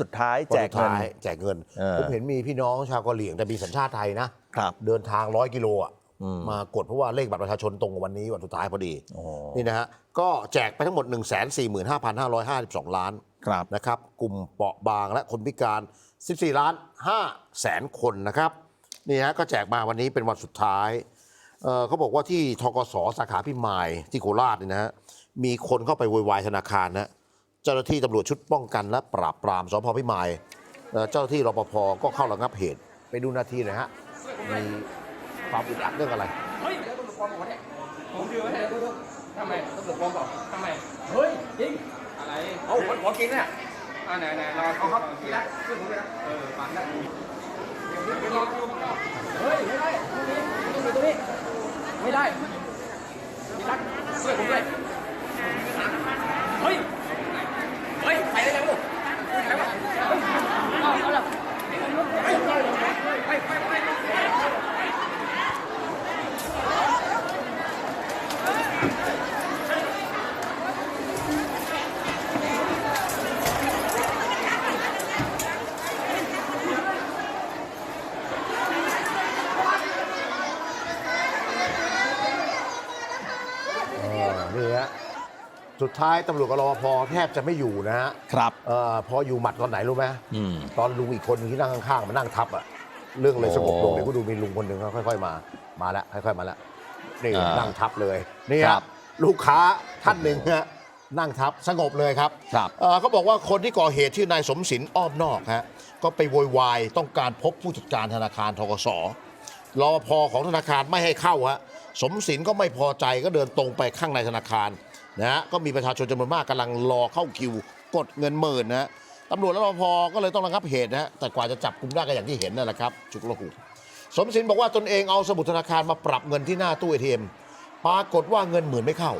สุดท้ายวันแจกสุดเงินท้ายแจกเงิน เออผมเห็นมีพี่น้องชาวกะเหรี่ยงแต่มีสัญชาติไทยนะครับ เดินทางร้อยกิโลอะอืมมากดเพราะว่าเลขบัตรประชาชนตรงกับวันนี้วันสุดท้ายพอดี โอ้นี่นะฮะ ก็แจกไปทั้งหมด 1 4 5 5 5 5 2 ล้านครับ นะครับ กลุ่มเปราะบางและคนพิการ 14 ล้าน5แสนคนนะครับ นี่ฮะก็แจกมาวันนี้เป็นวันสุดท้ายเอ่อเขาบอกว่าที่ทกสสาขาพิมายที่โคราชนี่นะฮะมีคนเข้าไปโวยวายธนาคารนะ เจ้าหน้าที่ตำรวจชุดป้องกันและปราบปรามสพพิมายเจ้าหน้าที่รปภก็เข้าระงับเหตุ ไปดูนาทีหน่อยฮะมีความอึดอัดเรื่องอะไรเฮ้ยตำรวจปลอมบอกเนี่ยผมดูไว้ให้ทำไมตำรวจปลอมบอกทำไมเฮ้ยจริงอะไรเอาผมขอกินเนี่ยอ่าไหนไหนรอเอาครับกินนะช่วยผมด้วยนะเออปันนะเดี๋ยวรอดูข้างนอกเฮ้ยไม่ได้ตรงนี้ตรงนี้ไม่ได้พี่รักช่วยผมด้วยเฮ้ย เฮ้ยไปได้แล้วลูกไปวะ เอาเอาละ ไปไปไป อ่านี่ฮะ สุดท้ายตำรวจกับรปภแทบจะไม่อยู่นะฮะครับเอ่อพออยู่หมัดตอนไหนรู้ไหมอืม ตอนลุงอีกคนหนึงที่นั่งข้างๆมานั่งทับอะเรื่องเลยสงบลงโอ้เดี๋ยวก็ดูมีลุงคนหนึ่งเขาค่อย ๆ มามาแล้วค่อยๆมาแล้วนี่อ่านั่นั่งทับเลยนี่คครัรับบลูกค้าท่านหนึ่งฮะนั่งทับสงบเลยครับครับ เอ่อเขาบอกว่าคนที่ก่อเหตุชื่อนายสมศิลอ้อมนอกฮะก็ไปโวยวายต้องการพบผู้จัดการธนาคารทกส รอพอของธนาคารไม่ให้เข้าฮะสมศิลก็ไม่พอใจก็เดินตรงไปข้างในธนาคาร นะฮะก็มีประชาชนจำนวนมากกำลังรอเข้าคิว กดเงินหมื่นนะฮะตำรวจและรอพอก็เลยต้องระงับเหตุนะฮะแต่กว่าจะจับกุมได้ก็อย่างที่เห็นนั่นแหละครับจุกละหุกสมศิลบอกว่าตนเองเอาสมุดธนาคารมาปรับเงินที่หน้าตู้เอทีเอ็มปรากฏว่าเงินหมื่นไม่เข้า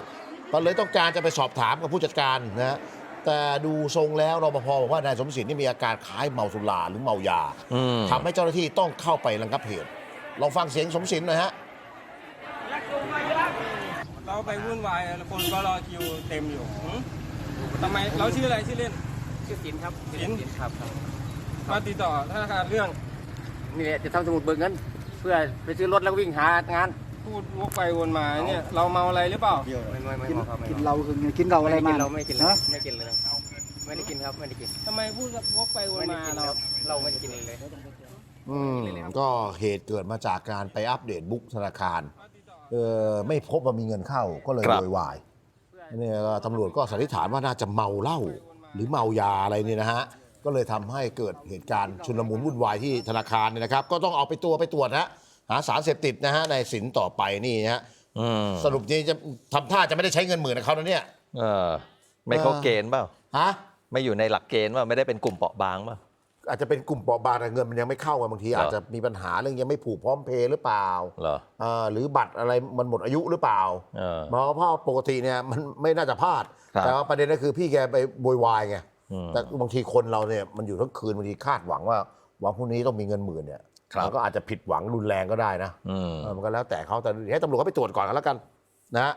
ก็เลยต้องการจะไปสอบถามกับผู้จัดการนะฮะแต่ดูทรงแล้วรปภบอกว่านายสมศิลป์นี่มีอาการคล้ายเมาสุราหรือเมายาอืม ทำให้เจ้าหน้าที่ต้องเข้าไประงับเหตุลองฟังเสียงสมศิลป์หน่อยฮะเรา ไปวุ่นวายแล้วคนก็รอคิวเต็มอยู่หือทำไมเราชื่ออะไรชื่อเล่น ชื่อสินครับสินครับครับมาติดต่อธนาคารเรื่องนี่แหละจะทำสมุดเบิกเงินเพื่อไปซื้อรถแล้ววิ่งหางานพูดวกไปวนมาเนี่ยเราเมาอะไรหรือเปล่า ไม่ไม่ไม่กินพอครับไม่กินพอเหล้าคือไงกินเหล้าอะไรมาเราไม่กินเลยฮะไม่กินเลยไม่ได้กินครับไม่ได้กินทำไมพูดวกไปวนไม่ได้มากินเรา ครับเราไม่ได้กินเลย อืมก็เหตุเกิดมาจากการไปอัปเดตบุ๊กธนาคาร เออไม่พบว่ามีเงินเข้าก็เลยครับ โวยวายเนี่ยก็ตำรวจก็สันนิษฐานว่าน่าจะเมาเหล้าหรือเมายาอะไรเนี่ยนะฮะก็เลยทำให้เกิดเหตุการณ์ชุลมุนวุ่นวายที่ธนาคารเนี่ยนะครับ ก็ต้องเอาไปตัวไปตรวจนะหาสารเสพติดนะฮะในสินต่อไปนี่นะฮะอืมสรุปนี้จะทำท่าจะไม่ได้ใช้เงินหมื่นกับเขานะเนี่ยเออไม่เข้าเกณฑ์เปล่า ฮะ ไม่อยู่ในหลักเกณฑ์ว่าไม่ได้เป็นกลุ่มเปราะบางเปล่า อาจจะเป็นกลุ่มเปราะบางแต่เงินมันยังไม่เข้าไงบางทีเหรออาจจะมีปัญหาเรื่องยังไม่ผูกพร้อมเพย์หรือเปล่าเหรอ อ่าหรือบัตรอะไรมันหมดอายุหรือเปล่าเออ เพราะเพราะปกติเนี่ยมันไม่น่าจะพลาด ครับแต่ว่าประเด็นก็คือพี่แกไปโวยวายไงอืมแต่บางทีคนเราเนี่ยมันอยู่ทั้งคืนบางทีคาดหวังว่าวันพรุ่งนี้ต้องมีเงินหมื่นเนี่ยครับ มันก็อาจจะผิดหวังรุนแรงก็ได้นะอืม เออมันก็แล้วแต่เขาแต่เดี๋ยวให้ตำรวจเขาไปตรวจก่อนกันแล้วกันนะฮะ